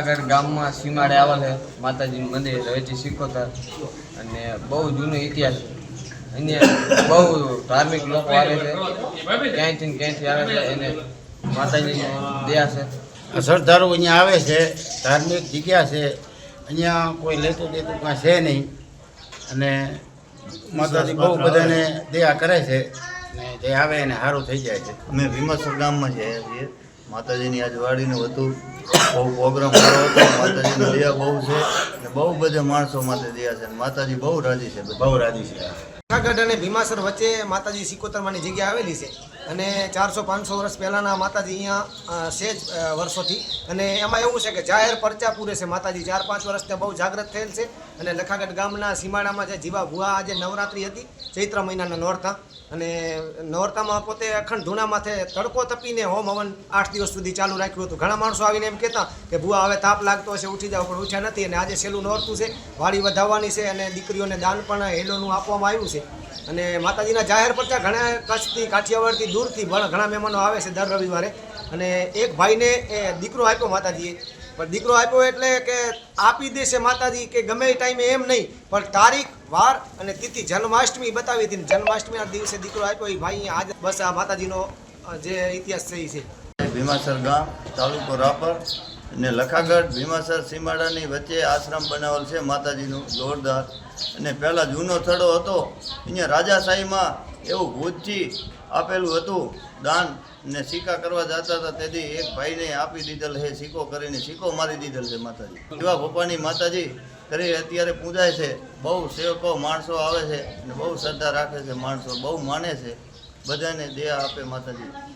લખાગઢ ગામમાં સીમાડે આવેલ છે. માતાજીનું મંદિર રવેચી સિકોતર અને બહુ જૂનો ઇતિહાસ. છે અહીંયા બહુ ધાર્મિક લોકો આવે છે. ક્યાંયથી ક્યાંયથી આવે છે. એને માતાજીની દયા છે. શ્રદ્ધાળુ અહીંયા આવે છે. ધાર્મિક જગ્યા છે. અહીંયા કોઈ લેતું દેતું કાંઈ છે નહીં. અને માતાજી બહુ બધાને દયા કરે છે. ને જે આવે એને સારું થઈ જાય છે. અમે ભીમાસર ગામમાં જઈએ છીએ. માતાજીની આજ વાડીનું હતું બહુ પ્રોગ્રામ સારો હતો. માતાજીની દયા બહુ છે અને બહુ બધા માણસો માટે દયા છે. માતાજી બહુ રાજી છે. બહુ રાજી છે. જુનાગઢ અને ભીમાસર વચ્ચે માતાજી સિકોતરમાની જગ્યા આવેલી છે. અને ચારસો પાંચસો વર્ષ પહેલાંના માતાજી અહીંયા છે જ વર્ષોથી. અને એમાં એવું છે કે જાહેર પરચા પૂરે છે માતાજી. ચાર પાંચ વર્ષથી બહુ જાગૃત થયેલ છે. અને લખાગઢ ગામના સીમાડામાં જે જીવા ભુવા આજે નવરાત્રિ હતી, ચૈત્ર મહિનાના નોરતા. અને નોરતામાં પોતે અખંડ ધૂના માથે તડકો તપીને હોમ હવન આઠ દિવસ સુધી ચાલુ રાખ્યું હતું. ઘણા માણસો આવીને એમ કહેતા કે ભુવા, હવે તાપ લાગતો હશે, ઉઠી જાવ પણ ઉઠ્યા નથી. અને આજે છેલ્લું નોરતું છે. વાડી વધાવવાની છે અને દીકરીઓને દાન પણ હેલોનું આપવામાં આવ્યું છે. અને માતાજીના જાહેર પરચા ઘણા કચ્છથી કાઠિયાવાડથી દૂરથી ઘણા મહેમાનો આવે છે દર રવિવારે. અને એક ભાઈને એ દીકરો આપ્યો માતાજીએ. પણ દીકરો આપ્યો એટલે કે આપી દેશે માતાજી કે ગમે એ ટાઈમે એમ નહીં, પણ તારીખ, વાર અને તિથિ જન્માષ્ટમી બતાવી હતી જન્માષ્ટમીના દિવસે દીકરો આપ્યો એ ભાઈ આજ બસ આ માતાજીનો જે ઇતિહાસ છે છે. ભીમાસર ગામ, તાલુકો રાપર. અને લખાગઢ, ભીમાસર, સીમાડાની વચ્ચે આશ્રમ બનાવેલ છે માતાજીનું જોરદાર. અને પહેલાં જૂનો થડો હતો, અહીંયા રાજાશાહીમાં એવું ભૂજથી આપેલું હતું, દાન ને સિક્કા કરવા જતા હતા, તેથી એક ભાઈને આપી દીધેલ છે, સિક્કો કરીને સિક્કો મારી દીધેલ છે માતાજી. એવા પપ્પાની માતાજી કરી અત્યારે પૂજાય છે, બહુ સેવકો માણસો આવે છે, અને બહુ શ્રદ્ધા રાખે છે, માણસો બહુ માને છે. બધાને દયા આપે માતાજી.